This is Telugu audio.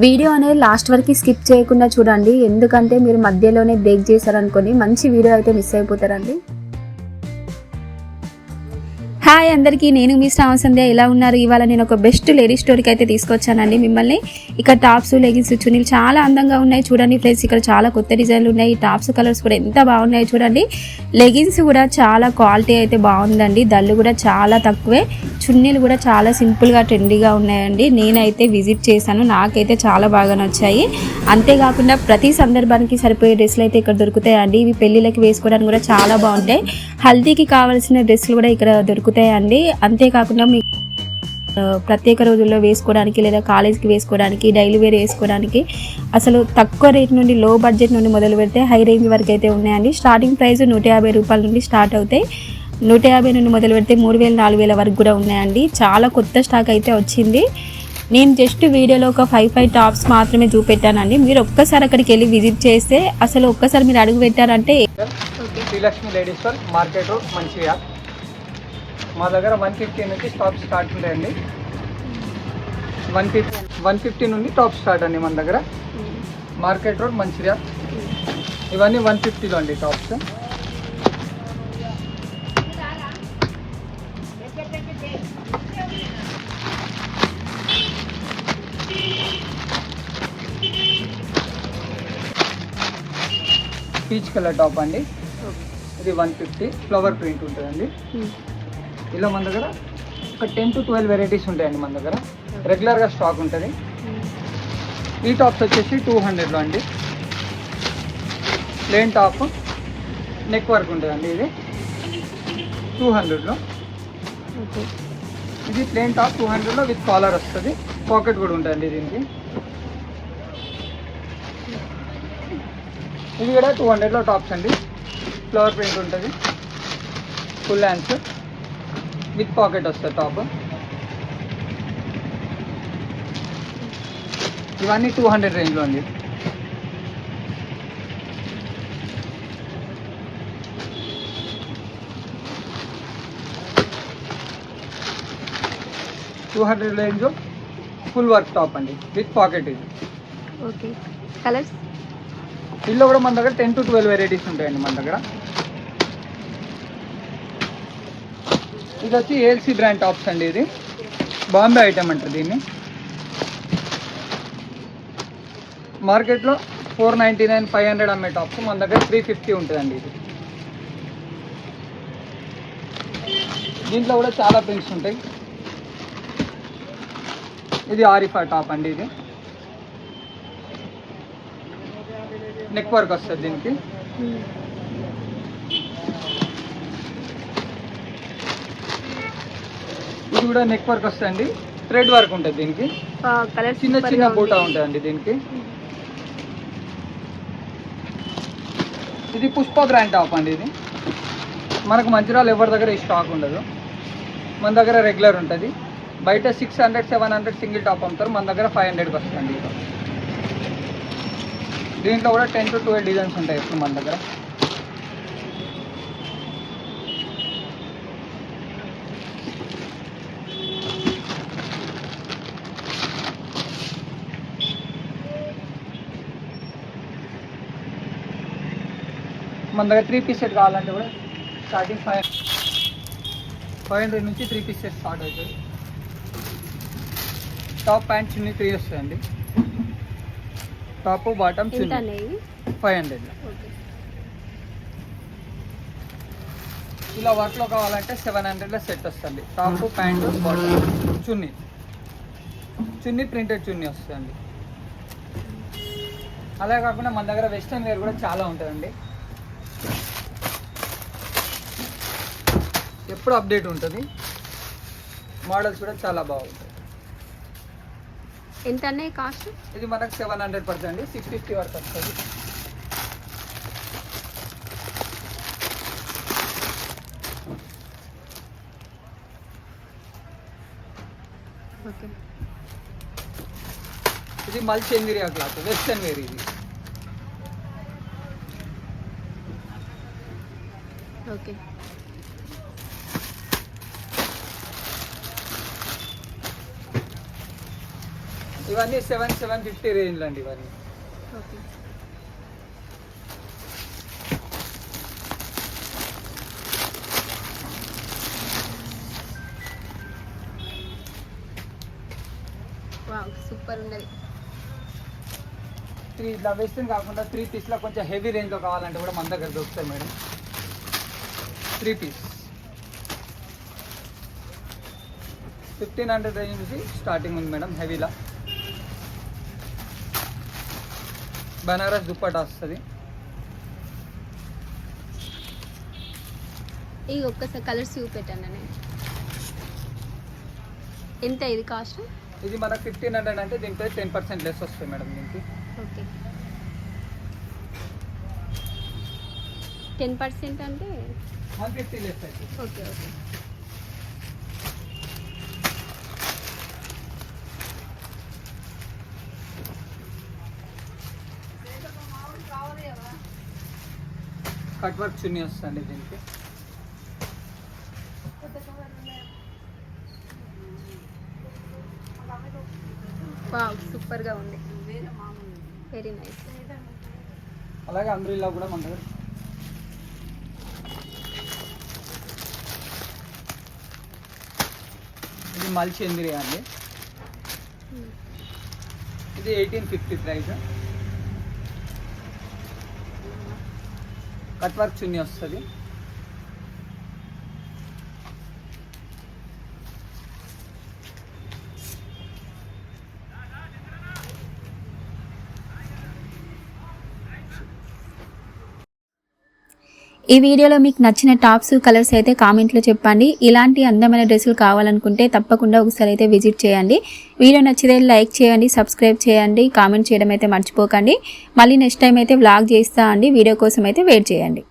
వీడియో అనేది లాస్ట్ వరకు స్కిప్ చేయకుండా చూడండి. ఎందుకంటే మీరు మధ్యలోనే బ్రేక్ చేశారనుకోండి మంచి వీడియో అయితే మిస్ అయిపోతారండి. హాయ్ అందరికీ. నేను మీ శ్రావణ సంధ్య ఎలా ఉన్నారు? ఇవాళ నేను ఒక బెస్ట్ లేడీ స్టోరీకి అయితే తీసుకొచ్చానండి మిమ్మల్ని. ఇక్కడ టాప్స్ లెగిన్స్ చున్నీలు చాలా అందంగా ఉన్నాయి. చూడండి ఫ్రెండ్స్ ఇక్కడ చాలా కొత్త డిజైన్లు ఉన్నాయి. టాప్స్ కలర్స్ కూడా ఎంత బాగున్నాయి చూడండి. లెగిన్స్ కూడా చాలా క్వాలిటీ అయితే బాగుందండి. దళ్ళు కూడా చాలా తక్కువే. చున్నీలు కూడా చాలా సింపుల్గా ట్రెండీగా ఉన్నాయండి. నేనైతే విజిట్ చేశాను. నాకైతే చాలా బాగా నచ్చాయి. అంతేకాకుండా ప్రతి సందర్భానికి సరిపోయే డ్రెస్సులు అయితే ఇక్కడ దొరుకుతాయండి. ఇవి పెళ్ళిళ్ళకి వేసుకోవడానికి కూడా చాలా బాగుంటాయి. హల్దీకి కావాల్సిన డ్రెస్సులు కూడా ఇక్కడ దొరుకుతాయండి. అంతేకాకుండా మీ ప్రత్యేక రోజుల్లో వేసుకోవడానికి లేదా కాలేజ్కి వేసుకోవడానికి డైలీ వేర్ వేసుకోవడానికి అసలు తక్కువ రేట్ నుండి లో బడ్జెట్ నుండి మొదలు పెడితే హై రేంజ్ వరకు అయితే ఉన్నాయండి. స్టార్టింగ్ ప్రైస్ నూట యాభై రూపాయల నుండి స్టార్ట్ అవుతాయి. నూట యాభై నుండి మొదలు పెడితే మూడు వేల నాలుగు వేల వరకు కూడా ఉన్నాయండి. చాలా కొత్త స్టాక్ అయితే వచ్చింది. నేను జస్ట్ వీడియోలో ఒక ఫైవ్ ఫైవ్ టాప్స్ మాత్రమే చూపెట్టానండి. మీరు ఒక్కసారి అక్కడికి వెళ్ళి విజిట్ చేస్తే అసలు ఒక్కసారి మీరు అడుగు పెట్టారంటే Srilakshmi ladies wear market road Mancherial. మా దగ్గర వన్ ఫిఫ్టీ నుంచి టాప్ స్టార్ట్ ఉంటాయండి. వన్ ఫిఫ్టీ వన్ ఫిఫ్టీ నుండి టాప్ స్టార్ట్ అండి మన దగ్గర. Market road Mancherial. ఇవన్నీ వన్ ఫిఫ్టీలో అండి టాప్స్ పీచ్ కలర్ టాప్ అండి. ఇది వన్ ఫిఫ్టీ ఫ్లవర్ ప్రింట్ ఉంటుందండి. ఇలా మన దగ్గర ఒక టెన్ టు ట్వెల్వ్ వెరైటీస్ ఉంటాయండి మన దగ్గర. రెగ్యులర్గా స్టాక్ ఉంటుంది. ఈ టాప్స్ వచ్చేసి టూ హండ్రెడ్లో అండి. ప్లేన్ టాప్ నెక్ వర్క్ ఉంటుందండి ఇది. టూ హండ్రెడ్లో. ఇది ప్లేన్ టాప్ టూ హండ్రెడ్లో విత్ కాలర్ వస్తుంది. పాకెట్ కూడా ఉంటుందండి దీనికి. ఇది కూడా టూ హండ్రెడ్లో టాప్స్ అండి. ఫ్లవర్ ప్రింట్ ఉంటుంది. ఫుల్ హ్యాండ్స్ విత్ పాకెట్ వస్తుంది టాప్ ఇవన్నీ టూ హండ్రెడ్ రేంజ్లో అండి. Two hundred range full work top అండి. విత్ పాకెట్ ఇది. ఓకే కలర్స్ ఇందులో కూడా మన దగ్గర టెన్ టు ట్వెల్వ్ వెరైటీస్ ఉంటాయండి మన దగ్గర. ఇది వచ్చి ఏఎల్సీ బ్రాండ్ టాప్స్ అండి ఇది. బాంబే ఐటమ్ అంటారు దీన్ని. మార్కెట్లో four ninety nine five hundred అమ్మే టాప్స్ మన దగ్గర త్రీ ఫిఫ్టీ ఉంటుందండి ఇది. దీంట్లో కూడా చాలా ప్రింట్స్ ఉంటాయి. ఇది ఆరిఫా టాప్ అండి ఇది. నెక్ వర్క్ వస్తుంది దీనికి. ఇది కూడా నెక్ వర్క్ వస్తుంది థ్రెడ్ వర్క్ ఉంటుంది దీనికి. చిన్న చిన్న బూటా ఉంటుందండి దీనికి. ఇది పుష్ప బ్రాండ్ టాప్ అండి ఇది. మనకు మంచిర్యాల ఎవరి దగ్గర ఈ స్టాక్ ఉండదు. మన దగ్గర రెగ్యులర్ ఉంటుంది. బయట six hundred seven hundred single top అమ్ముతారు. మన దగ్గర ఫైవ్ హండ్రెడ్కి వస్తుందండి ఇది. దీంట్లో కూడా టెన్ టు ట్వెల్వ్ డిజైన్స్ ఉంటాయి ఇప్పుడు మన దగ్గర. మన దగ్గర త్రీ పీస్ సెట్ కావాలంటే కూడా స్టార్టింగ్ ఫైవ్ ఫైవ్ హండ్రెడ్ నుంచి త్రీ పీస్ సెట్ స్టార్ట్ అవుతుంది. టాప్ ప్యాంట్ చున్నీ త్రీ వస్తాయండి. Top bottom five hundred. ఇలా వర్క్లో కావాలంటే సెవెన్ హండ్రెడ్లో సెట్ వస్తుంది. Top pant bottom chunni. Chunni printed chunni వస్తుందండి. అలాగే కాకుండా మన దగ్గర వెస్ట్రన్ వేర్ కూడా చాలా ఉంటుందండి. ఎప్పుడు అప్డేట్ ఉంటుంది. మోడల్స్ కూడా చాలా బాగుంటాయి. ఎంత అన్నాయి కాస్ట్? ఇది మనకు సెవెన్ హండ్రెడ్ పడుతుంది. సిక్స్ ఫిఫ్టీ వరకు వస్తుంది. ఓకే. ఇది మల్చేందిరియా క్లాత్ వెస్టర్న్ వేర్ ఇది. ఓకే. ఇవన్నీ సెవెన్ సెవెన్ ఫిఫ్టీ రేంజ్లో అండి ఇవన్నీ. సూపర్ ఉన్నది. త్రీ ఇట్లా వెస్ట్రన్ కాకుండా త్రీ పీస్లో కొంచెం హెవీ రేంజ్లో కావాలంటే కూడా మన దగ్గర దొరుకుతాయి madam. Three piece. Fifteen hundred range నుంచి స్టార్టింగ్ ఉంది మేడం హెవీలా. బనారస్ దుప్పటా వస్తుంది. ఈ ఒక్కసారి కలర్స్ చూపెట్టండి నేను ఎంత ఇది కాస్ట్? ఇది మనకు ఫిఫ్టీన్ హండ్రెడ్ అంటే దీంట్లో టెన్ పర్సెంట్ లెస్ వస్తుంది మేడం దీనికి. ఓకే. టెన్ పర్సెంట్ అంటే వన్ ఫిఫ్టీ లెస్ అయితే. Okay okay. Cut work chunni వస్తుంది దీనికి. సూపర్గా ఉంది. వెరీ నైస్ అలాగే అంబ్రిల్లా కూడా మన దగ్గర ఇది మల్చేంద్రి అండి. ఇది eighteen fifty price. Cut work chunni వస్తుంది. ఈ వీడియోలో మీకు నచ్చిన టాప్స్ కలర్స్ అయితే కామెంట్లో చెప్పండి. ఇలాంటి అందమైన డ్రెస్సులు కావాలనుకుంటే తప్పకుండా ఒకసారి అయితే విజిట్ చేయండి. వీడియో నచ్చితే లైక్ చేయండి సబ్స్క్రైబ్ చేయండి. కామెంట్ చేయడం అయితే మర్చిపోకండి. మళ్ళీ నెక్స్ట్ టైం అయితే వ్లాగ్ చేస్తా అండి. వీడియో కోసం అయితే వెయిట్ చేయండి.